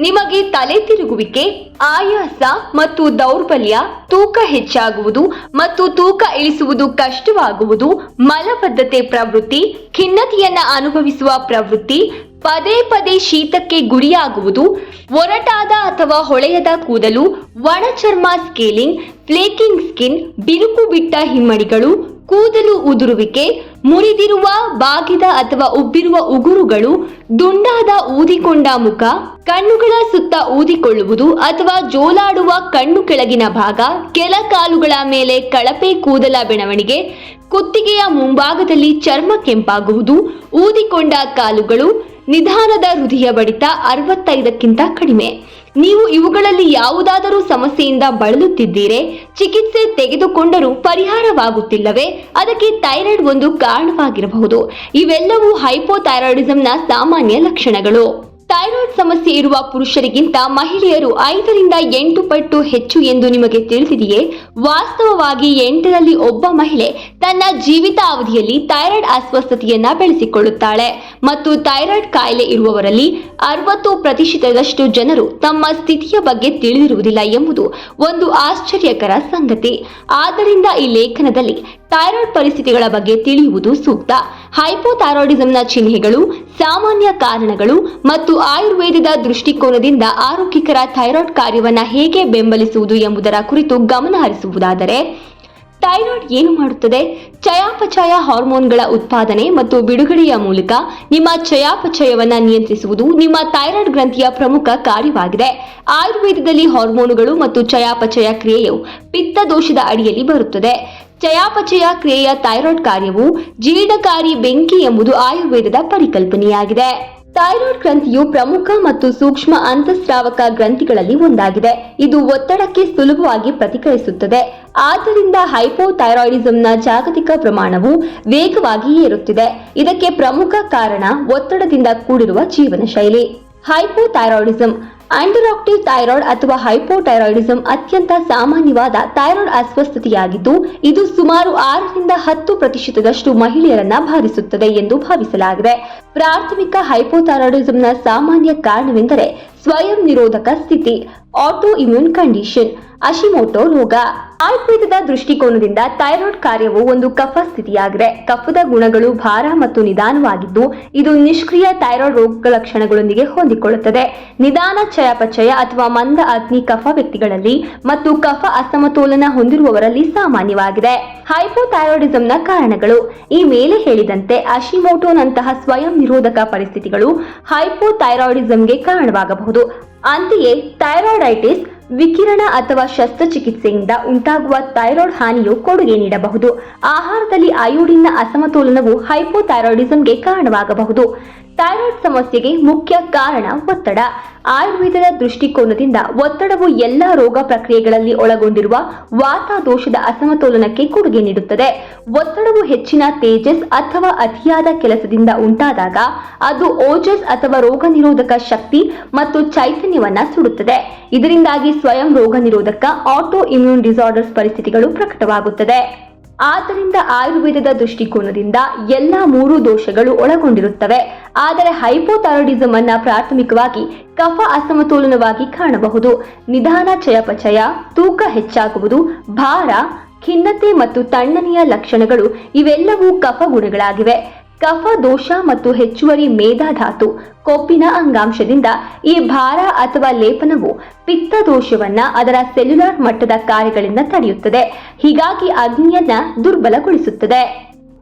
ನಿಮಗೆ ತಲೆ ತಿರುಗುವಿಕೆ, ಆಯಾಸ ಮತ್ತು ದೌರ್ಬಲ್ಯ, ತೂಕ ಹೆಚ್ಚಾಗುವುದು ಮತ್ತು ತೂಕ ಇಳಿಸುವುದು ಕಷ್ಟವಾಗುವುದು, ಮಲಬದ್ಧತೆ ಪ್ರವೃತ್ತಿ, ಖಿನ್ನತೆಯನ್ನ ಅನುಭವಿಸುವ ಪ್ರವೃತ್ತಿ ಪದೇ ಪದೇ ಶೀತಕ್ಕೆ ಗುರಿಯಾಗುವುದು, ಒರಟಾದ ಅಥವಾ ಹೊಳೆಯದ ಕೂದಲು, ಒಣಚರ್ಮ ಸ್ಕೇಲಿಂಗ್, ಫ್ಲೇಕಿಂಗ್ ಸ್ಕಿನ್, ಬಿರುಕು ಬಿಟ್ಟ ಹಿಮ್ಮಡಿಗಳು, ಕೂದಲು ಉದುರುವಿಕೆ, ಮುರಿದಿರುವ ಬಾಗಿದ ಅಥವಾ ಉಬ್ಬಿರುವ ಉಗುರುಗಳು, ದುಂಡಾದ ಊದಿಕೊಂಡ ಮುಖ, ಕಣ್ಣುಗಳ ಸುತ್ತ ಊದಿಕೊಳ್ಳುವುದು ಅಥವಾ ಜೋಲಾಡುವ ಕಣ್ಣು ಕೆಳಗಿನ ಭಾಗ, ಕೆಲ ಕಾಲುಗಳ ಮೇಲೆ ಕಳಪೆ ಕೂದಲ ಬೆಳವಣಿಗೆ, ಕುತ್ತಿಗೆಯ ಮುಂಭಾಗದಲ್ಲಿ ಚರ್ಮ ಕೆಂಪಾಗುವುದು, ಊದಿಕೊಂಡ ಕಾಲುಗಳು ನಿಧಾನದ ಹೃದಯ ಬಡಿತ ಅರವತ್ತೈದಕ್ಕಿಂತ ಕಡಿಮೆ. ನೀವು ಇವುಗಳಲ್ಲಿ ಯಾವುದಾದರೂ ಸಮಸ್ಯೆಯಿಂದ ಬಳಲುತ್ತಿದ್ದೀರೆ, ಚಿಕಿತ್ಸೆ ತೆಗೆದುಕೊಂಡರೂ ಪರಿಹಾರವಾಗುತ್ತಿಲ್ಲವೇ, ಅದಕ್ಕೆ ಥೈರಾಯ್ಡ್ ಒಂದು ಕಾರಣವಾಗಿರಬಹುದು. ಇವೆಲ್ಲವೂ ಹೈಪೋಥೈರಾಯ್ಡಿಸಂನ ಸಾಮಾನ್ಯ ಲಕ್ಷಣಗಳು. ಥೈರಾಯ್ಡ್ ಸಮಸ್ಯೆ ಇರುವ ಪುರುಷರಿಗಿಂತ ಮಹಿಳೆಯರು ಐದರಿಂದ ಎಂಟು ಪಟ್ಟು ಹೆಚ್ಚು ಎಂದು ನಿಮಗೆ ತಿಳಿದಿದೆಯೇ ವಾಸ್ತವವಾಗಿ ಎಂಟರಲ್ಲಿ ಒಬ್ಬ ಮಹಿಳೆ ತನ್ನ ಜೀವಿತಾವಧಿಯಲ್ಲಿ ಥೈರಾಯ್ಡ್ ಅಸ್ವಸ್ಥತೆಯನ್ನ ಬೆಳೆಸಿಕೊಳ್ಳುತ್ತಾಳೆ. ಮತ್ತು ಥೈರಾಯ್ಡ್ ಕಾಯಿಲೆ ಇರುವವರಲ್ಲಿ ಅರವತ್ತು ಪ್ರತಿಶತದಷ್ಟು ಜನರು ತಮ್ಮ ಸ್ಥಿತಿಯ ಬಗ್ಗೆ ತಿಳಿದಿರುವುದಿಲ್ಲ ಎಂಬುದು ಒಂದು ಆಶ್ಚರ್ಯಕರ ಸಂಗತಿ. ಆದ್ದರಿಂದ ಈ ಲೇಖನದಲ್ಲಿ ಥೈರಾಯ್ಡ್ ಪರಿಸ್ಥಿತಿಗಳ ಬಗ್ಗೆ ತಿಳಿಯುವುದು ಸೂಕ್ತ. ಹೈಪೋಥೈರಾಯ್ಡಿಸಂನ ಚಿಹ್ನೆಗಳು ಸಾಮಾನ್ಯ ಕಾರಣಗಳು ಮತ್ತು ಆಯುರ್ವೇದದ ದೃಷ್ಟಿಕೋನದಿಂದ ಆರೋಗ್ಯಕರ ಥೈರಾಯ್ಡ್ ಕಾರ್ಯವನ್ನು ಹೇಗೆ ಬೆಂಬಲಿಸುವುದು ಎಂಬುದರ ಕುರಿತು ಗಮನ ಹರಿಸುವುದಾದರೆ, ಥೈರಾಯ್ಡ್ ಏನು ಮಾಡುತ್ತದೆ? ಚಯಾಪಚಯ ಹಾರ್ಮೋನ್ಗಳ ಉತ್ಪಾದನೆ ಮತ್ತು ಬಿಡುಗಡೆಯ ಮೂಲಕ ನಿಮ್ಮ ಚಯಾಪಚಯವನ್ನು ನಿಯಂತ್ರಿಸುವುದು ನಿಮ್ಮ ಥೈರಾಯ್ಡ್ ಗ್ರಂಥಿಯ ಪ್ರಮುಖ ಕಾರ್ಯವಾಗಿದೆ. ಆಯುರ್ವೇದದಲ್ಲಿ ಹಾರ್ಮೋನುಗಳು ಮತ್ತು ಚಯಾಪಚಯ ಕ್ರಿಯೆಯು ಪಿತ್ತ ದೋಷದ ಅಡಿಯಲ್ಲಿ ಬರುತ್ತದೆ. ಚಯಾಪಚಯ ಕ್ರಿಯೆಯ ಥೈರಾಯ್ಡ್ ಕಾರ್ಯವು ಜೀರ್ಣಕಾರಿ ಬೆಂಕಿ ಎಂಬುದು ಆಯುರ್ವೇದದ ಪರಿಕಲ್ಪನೆಯಾಗಿದೆ. ಥೈರಾಯ್ಡ್ ಗ್ರಂಥಿಯು ಪ್ರಮುಖ ಮತ್ತು ಸೂಕ್ಷ್ಮ ಅಂತಸ್ರಾವಕ ಗ್ರಂಥಿಗಳಲ್ಲಿ ಒಂದಾಗಿದೆ. ಇದು ಒತ್ತಡಕ್ಕೆ ಸುಲಭವಾಗಿ ಪ್ರತಿಕ್ರಿಯಿಸುತ್ತದೆ. ಆದ್ದರಿಂದ ಹೈಪೋಥೈರಾಯ್ಡಿಸಂನ ಜಾಗತಿಕ ಪ್ರಮಾಣವು ವೇಗವಾಗಿ ಏರುತ್ತಿದೆ. ಇದಕ್ಕೆ ಪ್ರಮುಖ ಕಾರಣ ಒತ್ತಡದಿಂದ ಕೂಡಿರುವ ಜೀವನ ಶೈಲಿ ಹೈಪೋಥೈರಾಯ್ಡಿಸಂ ಆಂಟಿರಾಕ್ಟಿವ್ ಥೈರಾಯ್ಡ್ ಅಥವಾ ಹೈಪೋಥೈರಾಯ್ಡಿಸಂ ಅತ್ಯಂತ ಸಾಮಾನ್ಯವಾದ ಥೈರಾಯ್ಡ್ ಅಸ್ವಸ್ಥತೆಯಾಗಿದ್ದು, ಇದು ಸುಮಾರು ಆರರಿಂದ ಹತ್ತು ಪ್ರತಿಶತದಷ್ಟು ಮಹಿಳೆಯರನ್ನ ಬಾಧಿಸುತ್ತದೆ ಎಂದು ಭಾವಿಸಲಾಗಿದೆ. ಪ್ರಾಥಮಿಕ ಹೈಪೋಥೈರಾಯ್ಡಿಸಂನ ಸಾಮಾನ್ಯ ಕಾರಣವೆಂದರೆ ಸ್ವಯಂ ನಿರೋಧಕ ಸ್ಥಿತಿ. ಆಟೋ ಇಮ್ಯೂನ್ ಕಂಡೀಷನ್ ಅಶಿಮೋಟೋ ರೋಗ ಆಯುರ್ವೇದದ ದೃಷ್ಟಿಕೋನದಿಂದ ಥೈರಾಯ್ಡ್ ಕಾರ್ಯವು ಒಂದು ಕಫ ಸ್ಥಿತಿಯಾಗಿದೆ. ಕಫದ ಗುಣಗಳು ಭಾರ ಮತ್ತು ನಿಧಾನವಾಗಿದ್ದು, ಇದು ನಿಷ್ಕ್ರಿಯ ಥೈರಾಯ್ಡ್ ರೋಗ ಲಕ್ಷಣಗಳೊಂದಿಗೆ ಹೊಂದಿಕೊಳ್ಳುತ್ತದೆ. ನಿಧಾನ ಚಯಾಪಚಯ ಅಥವಾ ಮಂದ ಅಗ್ನಿ ಕಫ ವ್ಯಕ್ತಿಗಳಲ್ಲಿ ಮತ್ತು ಕಫ ಅಸಮತೋಲನ ಹೊಂದಿರುವವರಲ್ಲಿ ಸಾಮಾನ್ಯವಾಗಿದೆ. ಹೈಪೋಥೈರಾಯ್ಡಿಸಂನ ಕಾರಣಗಳು. ಈ ಮೇಲೆ ಹೇಳಿದಂತೆ ಅಶಿಮೋಟೋನಂತಹ ಸ್ವಯಂ ನಿರೋಧಕ ಪರಿಸ್ಥಿತಿಗಳು ಹೈಪೋಥೈರಾಯ್ಡಿಸಂಗೆ ಕಾರಣವಾಗಬಹುದು. ಅಂತೆಯೇ ಥೈರಾಯ್ಡೈಟಿಸ್, ವಿಕಿರಣ ಅಥವಾ ಶಸ್ತ್ರಚಿಕಿತ್ಸೆಯಿಂದ ಉಂಟಾಗುವ ಥೈರಾಯ್ಡ್ ಹಾನಿಯು ಕೊಡುಗೆ ನೀಡಬಹುದು. ಆಹಾರದಲ್ಲಿ ಅಯೋಡಿನ್ನ ಅಸಮತೋಲನವು ಹೈಪೋಥೈರಾಯ್ಡಿಸಂಗೆ ಕಾರಣವಾಗಬಹುದು. ಥೈರಾಯ್ಡ್ ಸಮಸ್ಯೆಗೆ ಮುಖ್ಯ ಕಾರಣ ಒತ್ತಡ. ಆಯುರ್ವೇದದ ದೃಷ್ಟಿಕೋನದಿಂದ ಒತ್ತಡವು ಎಲ್ಲ ರೋಗ ಪ್ರಕ್ರಿಯೆಗಳಲ್ಲಿ ಒಳಗೊಂಡಿರುವ ವಾತಾದೋಷದ ಅಸಮತೋಲನಕ್ಕೆ ಕೊಡುಗೆ ನೀಡುತ್ತದೆ. ಒತ್ತಡವು ಹೆಚ್ಚಿನ ತೇಜಸ್ ಅಥವಾ ಅತಿಯಾದ ಕೆಲಸದಿಂದ ಉಂಟಾದಾಗ ಅದು ಓಜಸ್ ಅಥವಾ ರೋಗ ನಿರೋಧಕ ಶಕ್ತಿ ಮತ್ತು ಚೈತನ್ಯವನ್ನ ಸುಡುತ್ತದೆ. ಇದರಿಂದಾಗಿ ಸ್ವಯಂ ರೋಗ ನಿರೋಧಕ ಆಟೋ ಇಮ್ಯೂನ್ ಡಿಸಾರ್ಡರ್ಸ್ ಪರಿಸ್ಥಿತಿಗಳು ಪ್ರಕಟವಾಗುತ್ತದೆ. ಆದ್ದರಿಂದ ಆಯುರ್ವೇದದ ದೃಷ್ಟಿಕೋನದಿಂದ ಎಲ್ಲ ಮೂರು ದೋಷಗಳು ಒಳಗೊಂಡಿರುತ್ತವೆ. ಆದರೆ ಹೈಪೋಥೈರಾಯ್ಡಿಸಂ ಅನ್ನ ಪ್ರಾಥಮಿಕವಾಗಿ ಕಫ ಅಸಮತೋಲನವಾಗಿ ಕಾಣಬಹುದು. ನಿಧಾನ ಚಯಪಚಯ, ತೂಕ ಹೆಚ್ಚಾಗುವುದು, ಭಾರ, ಖಿನ್ನತೆ ಮತ್ತು ತಣ್ಣನೆಯ ಲಕ್ಷಣಗಳು ಇವೆಲ್ಲವೂ ಕಫ ಗುಣಗಳಾಗಿವೆ. ಕಫ, ದೋಷ ಮತ್ತು ಹೆಚ್ಚುವರಿ ಮೇಧಾಧಾತು ಕೊಬ್ಬಿನ ಅಂಗಾಂಶದಿಂದ ಈ ಭಾರ ಅಥವಾ ಲೇಪನವು ಪಿತ್ತ ದೋಷವನ್ನ ಅದರ ಸೆಲ್ಯುಲಾರ್ ಮಟ್ಟದ ಕಾರ್ಯಗಳಿಂದ ತಡೆಯುತ್ತದೆ. ಹೀಗಾಗಿ ಅಗ್ನಿಯನ್ನ ದುರ್ಬಲಗೊಳಿಸುತ್ತದೆ.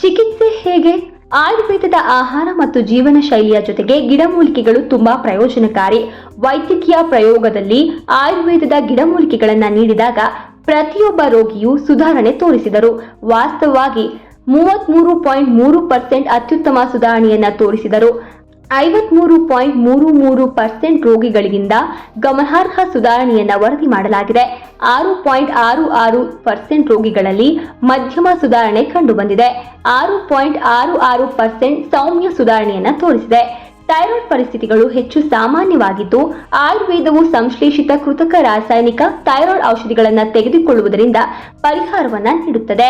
ಚಿಕಿತ್ಸೆ ಹೇಗೆ? ಆಯುರ್ವೇದದ ಆಹಾರ ಮತ್ತು ಜೀವನ ಶೈಲಿಯ ಜೊತೆಗೆ ಗಿಡಮೂಲಿಕೆಗಳು ತುಂಬಾ ಪ್ರಯೋಜನಕಾರಿ. ವೈದ್ಯಕೀಯ ಪ್ರಯೋಗದಲ್ಲಿ ಆಯುರ್ವೇದದ ಗಿಡಮೂಲಿಕೆಗಳನ್ನ ನೀಡಿದಾಗ ಪ್ರತಿಯೊಬ್ಬ ರೋಗಿಯು ಸುಧಾರಣೆ ತೋರಿಸಿದರು. ವಾಸ್ತವವಾಗಿ ಮೂವತ್ಮೂರು ಪಾಯಿಂಟ್ ಮೂರು ಪರ್ಸೆಂಟ್ ಅತ್ಯುತ್ತಮ ಸುಧಾರಣೆಯನ್ನು ತೋರಿಸಿದರು. ಐವತ್ಮೂರು ಪಾಯಿಂಟ್ ಮೂರು ಮೂರು ಪರ್ಸೆಂಟ್ ರೋಗಿಗಳಿಗಿಂತ ಗಮನಾರ್ಹ ಸುಧಾರಣೆಯನ್ನ ವರದಿ ಮಾಡಲಾಗಿದೆ. ಆರು ಪಾಯಿಂಟ್ ಆರು ಆರು ಪರ್ಸೆಂಟ್ ರೋಗಿಗಳಲ್ಲಿ ಮಧ್ಯಮ ಸುಧಾರಣೆ ಕಂಡುಬಂದಿದೆ. ಆರು ಪಾಯಿಂಟ್ ಆರು ಆರು ಪರ್ಸೆಂಟ್ ಸೌಮ್ಯ ಸುಧಾರಣೆಯನ್ನು ತೋರಿಸಿದೆ. ಥೈರಾಯ್ಡ್ ಪರಿಸ್ಥಿತಿಗಳು ಹೆಚ್ಚು ಸಾಮಾನ್ಯವಾಗಿದ್ದು, ಆಯುರ್ವೇದವು ಸಂಶ್ಲೇಷಿತ ಕೃತಕ ರಾಸಾಯನಿಕ ಥೈರಾಯ್ಡ್ ಔಷಧಿಗಳನ್ನು ತೆಗೆದುಕೊಳ್ಳುವುದರಿಂದ ಪರಿಹಾರವನ್ನು ನೀಡುತ್ತದೆ.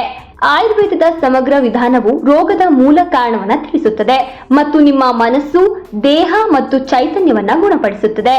ಆಯುರ್ವೇದದ ಸಮಗ್ರ ವಿಧಾನವು ರೋಗದ ಮೂಲ ಕಾರಣವನ್ನು ತಿಳಿಸುತ್ತದೆ ಮತ್ತು ನಿಮ್ಮ ಮನಸ್ಸು, ದೇಹ ಮತ್ತು ಚೈತನ್ಯವನ್ನು ಗುಣಪಡಿಸುತ್ತದೆ.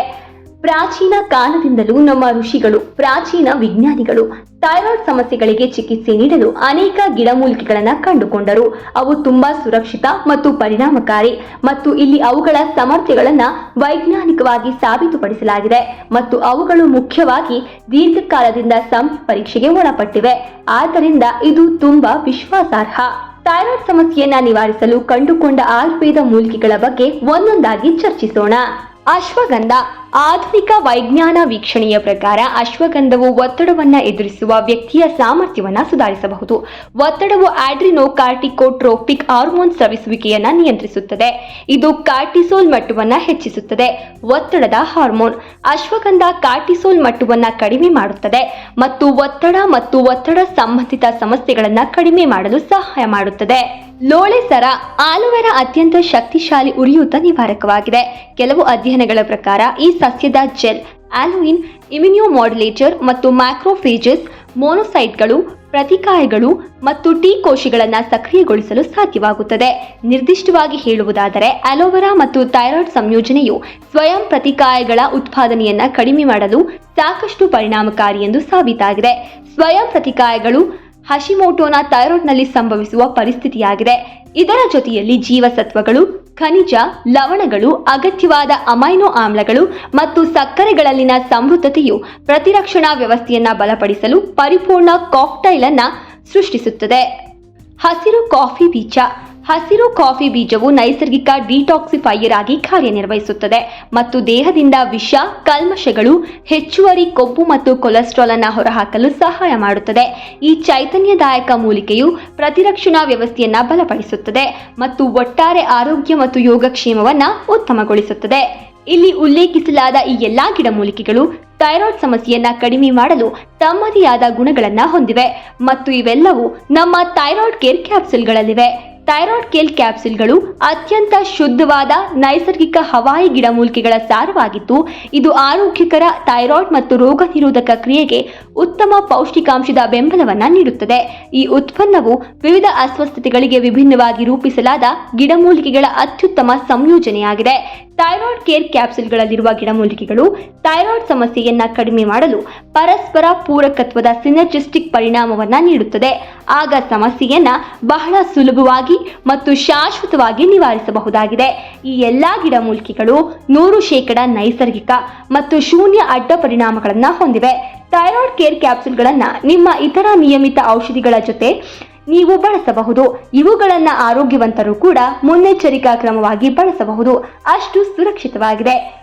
ಪ್ರಾಚೀನ ಕಾಲದಿಂದಲೂ ನಮ್ಮ ಋಷಿಗಳು, ಪ್ರಾಚೀನ ವಿಜ್ಞಾನಿಗಳು ಥೈರಾಯ್ಡ್ ಸಮಸ್ಯೆಗಳಿಗೆ ಚಿಕಿತ್ಸೆ ನೀಡಲು ಅನೇಕ ಗಿಡಮೂಲಿಕೆಗಳನ್ನು ಕಂಡುಕೊಂಡರು. ಅವು ತುಂಬಾ ಸುರಕ್ಷಿತ ಮತ್ತು ಪರಿಣಾಮಕಾರಿ ಮತ್ತು ಇಲ್ಲಿ ಅವುಗಳ ಸಾಮರ್ಥ್ಯಗಳನ್ನು ವೈಜ್ಞಾನಿಕವಾಗಿ ಸಾಬೀತುಪಡಿಸಲಾಗಿದೆ ಮತ್ತು ಅವುಗಳು ಮುಖ್ಯವಾಗಿ ದೀರ್ಘಕಾಲದಿಂದ ಸಂ ಪರೀಕ್ಷೆಗೆ ಒಳಪಟ್ಟಿವೆ. ಆದ್ದರಿಂದ ಇದು ತುಂಬಾ ವಿಶ್ವಾಸಾರ್ಹ. ಥೈರಾಯ್ಡ್ ಸಮಸ್ಯೆಯನ್ನ ನಿವಾರಿಸಲು ಕಂಡುಕೊಂಡ ಆಯುರ್ವೇದ ಮೂಲಿಕೆಗಳ ಬಗ್ಗೆ ಒಂದೊಂದಾಗಿ ಚರ್ಚಿಸೋಣ. ಅಶ್ವಗಂಧ ಆಧುನಿಕ ವೈಜ್ಞಾನ ವೀಕ್ಷಣೆಯ ಪ್ರಕಾರ ಅಶ್ವಗಂಧವು ಒತ್ತಡವನ್ನು ಎದುರಿಸುವ ವ್ಯಕ್ತಿಯ ಸಾಮರ್ಥ್ಯವನ್ನು ಸುಧಾರಿಸಬಹುದು. ಒತ್ತಡವು ಆಡ್ರಿನೋ ಕಾರ್ಟಿಕೋಟ್ರೋಪಿಕ್ ಹಾರ್ಮೋನ್ ಸ್ರವಿಸುವಿಕೆಯನ್ನು ನಿಯಂತ್ರಿಸುತ್ತದೆ. ಇದು ಕಾರ್ಟಿಸೋಲ್ ಮಟ್ಟವನ್ನು ಹೆಚ್ಚಿಸುತ್ತದೆ. ಒತ್ತಡದ ಹಾರ್ಮೋನ್. ಅಶ್ವಗಂಧ ಕಾರ್ಟಿಸೋಲ್ ಮಟ್ಟವನ್ನು ಕಡಿಮೆ ಮಾಡುತ್ತದೆ ಮತ್ತು ಒತ್ತಡ ಮತ್ತು ಒತ್ತಡ ಸಂಬಂಧಿತ ಸಮಸ್ಯೆಗಳನ್ನು ಕಡಿಮೆ ಮಾಡಲು ಸಹಾಯ ಮಾಡುತ್ತದೆ. ಲೋಳೆ ಸರ ಆಲೋವೆರಾ ಅತ್ಯಂತ ಶಕ್ತಿಶಾಲಿ ಉರಿಯೂತ ನಿವಾರಕವಾಗಿದೆ. ಕೆಲವು ಅಧ್ಯಯನಗಳ ಪ್ರಕಾರ ಈ ಸಸ್ಯದ ಜೆಲ್ ಆಲೋಯಿನ್ ಇಮ್ಯುನಿಯೋಮಾಡ್ಯುಲೇಟರ್ ಮತ್ತು ಮ್ಯಾಕ್ರೋಫೇಜಸ್ ಮೋನೋಸೈಟ್ಗಳು, ಪ್ರತಿಕಾಯಗಳು ಮತ್ತು ಟಿ ಕೋಶಗಳನ್ನು ಸಕ್ರಿಯಗೊಳಿಸಲು ಸಾಧ್ಯವಾಗುತ್ತದೆ. ನಿರ್ದಿಷ್ಟವಾಗಿ ಹೇಳುವುದಾದರೆ ಅಲೋವೆರಾ ಮತ್ತು ಥೈರಾಯ್ಡ್ ಸಂಯೋಜನೆಯು ಸ್ವಯಂ ಪ್ರತಿಕಾಯಗಳ ಉತ್ಪಾದನೆಯನ್ನು ಕಡಿಮೆ ಮಾಡಲು ಸಾಕಷ್ಟು ಪರಿಣಾಮಕಾರಿ ಎಂದು ಸಾಬೀತಾಗಿದೆ. ಸ್ವಯಂ ಪ್ರತಿಕಾಯಗಳು ಹಶಿಮೋಟೋನ ಥೈರಾಯ್ಡ್ನಲ್ಲಿ ಸಂಭವಿಸುವ ಪರಿಸ್ಥಿತಿಯಾಗಿದೆ. ಇದರ ಜೊತೆಯಲ್ಲಿ ಜೀವಸತ್ವಗಳು, ಖನಿಜ, ಲವಣಗಳು, ಅಗತ್ಯವಾದ ಅಮೈನೋ ಆಮ್ಲಗಳು ಮತ್ತು ಸಕ್ಕರೆಗಳಲ್ಲಿನ ಸಮೃದ್ಧತೆಯು ಪ್ರತಿರಕ್ಷಣಾ ವ್ಯವಸ್ಥೆಯನ್ನು ಬಲಪಡಿಸಲು ಪರಿಪೂರ್ಣ ಕಾಕ್ಟೈಲ್ ಅನ್ನು ಸೃಷ್ಟಿಸುತ್ತದೆ. ಹಸಿರು ಕಾಫಿ ಬೀಜ ಹಸಿರು ಕಾಫಿ ಬೀಜವು ನೈಸರ್ಗಿಕ ಡಿಟಾಕ್ಸಿಫೈಯರ್ ಆಗಿ ಕಾರ್ಯನಿರ್ವಹಿಸುತ್ತದೆ ಮತ್ತು ದೇಹದಿಂದ ವಿಷ, ಕಲ್ಮಶಗಳು, ಹೆಚ್ಚುವರಿ ಕೊಬ್ಬು ಮತ್ತು ಕೊಲೆಸ್ಟ್ರಾಲ್ ಅನ್ನು ಹೊರಹಾಕಲು ಸಹಾಯ ಮಾಡುತ್ತದೆ. ಈ ಚೈತನ್ಯದಾಯಕ ಮೂಲಿಕೆಯು ಪ್ರತಿರಕ್ಷಣಾ ವ್ಯವಸ್ಥೆಯನ್ನು ಬಲಪಡಿಸುತ್ತದೆ ಮತ್ತು ಒಟ್ಟಾರೆ ಆರೋಗ್ಯ ಮತ್ತು ಯೋಗಕ್ಷೇಮವನ್ನು ಉತ್ತಮಗೊಳಿಸುತ್ತದೆ. ಇಲ್ಲಿ ಉಲ್ಲೇಖಿಸಲಾದ ಈ ಎಲ್ಲಾ ಗಿಡಮೂಲಿಕೆಗಳು ಥೈರಾಯ್ಡ್ ಸಮಸ್ಯೆಯನ್ನ ಕಡಿಮೆ ಮಾಡಲು ತಮ್ಮದೇ ಆದ ಗುಣಗಳನ್ನು ಹೊಂದಿವೆ ಮತ್ತು ಇವೆಲ್ಲವೂ ನಮ್ಮ ಥೈರಾಯ್ಡ್ ಕೇರ್ ಕ್ಯಾಪ್ಸೂಲ್ಗಳಲ್ಲಿವೆ. ಥೈರಾಯ್ಡ್ ಕೇಲ್ ಕ್ಯಾಪ್ಸೂಲ್ಗಳು ಅತ್ಯಂತ ಶುದ್ಧವಾದ ನೈಸರ್ಗಿಕ ಹವಾಯಿ ಗಿಡಮೂಲಿಕೆಗಳ ಸಾರವಾಗಿದ್ದು, ಇದು ಆರೋಗ್ಯಕರ ಥೈರಾಯ್ಡ್ ಮತ್ತು ರೋಗ ನಿರೋಧಕ ಕ್ರಿಯೆಗೆ ಉತ್ತಮ ಪೌಷ್ಟಿಕಾಂಶದ ಬೆಂಬಲವನ್ನು ನೀಡುತ್ತದೆ. ಈ ಉತ್ಪನ್ನವು ವಿವಿಧ ಅಸ್ವಸ್ಥತೆಗಳಿಗೆ ವಿಭಿನ್ನವಾಗಿ ರೂಪಿಸಲಾದ ಗಿಡಮೂಲಿಕೆಗಳ ಅತ್ಯುತ್ತಮ ಸಂಯೋಜನೆಯಾಗಿದೆ. ಥೈರಾಯ್ಡ್ ಕೇರ್ ಕ್ಯಾಪ್ಸುಲ್ಗಳಲ್ಲಿರುವ ಗಿಡಮೂಲಿಕೆಗಳು ಥೈರಾಯ್ಡ್ ಸಮಸ್ಯೆಯನ್ನ ಕಡಿಮೆ ಮಾಡಲು ಪರಸ್ಪರ ಪೂರಕತ್ವದ ಸಿನರ್ಜಿಸ್ಟಿಕ್ ಪರಿಣಾಮವನ್ನ ನೀಡುತ್ತದೆ. ಆಗ ಸಮಸ್ಯೆಯನ್ನ ಬಹಳ ಸುಲಭವಾಗಿ ಮತ್ತು ಶಾಶ್ವತವಾಗಿ ನಿವಾರಿಸಬಹುದಾಗಿದೆ. ಈ ಎಲ್ಲಾ ಗಿಡಮೂಲಿಕೆಗಳು ನೂರು ಶೇಕಡ ನೈಸರ್ಗಿಕ ಮತ್ತು ಶೂನ್ಯ ಅಡ್ಡ ಪರಿಣಾಮಗಳನ್ನು ಹೊಂದಿವೆ. ಥೈರಾಯ್ಡ್ ಕೇರ್ ಕ್ಯಾಪ್ಸುಲ್ಗಳನ್ನು ನಿಮ್ಮ ಇತರ ನಿಯಮಿತ ಔಷಧಿಗಳ ಜೊತೆ ನೀವು ಬಳಸಬಹುದು. ಇವುಗಳನ್ನ ಆರೋಗ್ಯವಂತರು ಕೂಡ ಮುನ್ನೆಚ್ಚರಿಕಾ ಕ್ರಮವಾಗಿ ಬಳಸಬಹುದು. ಅಷ್ಟು ಸುರಕ್ಷಿತವಾಗಿದೆ.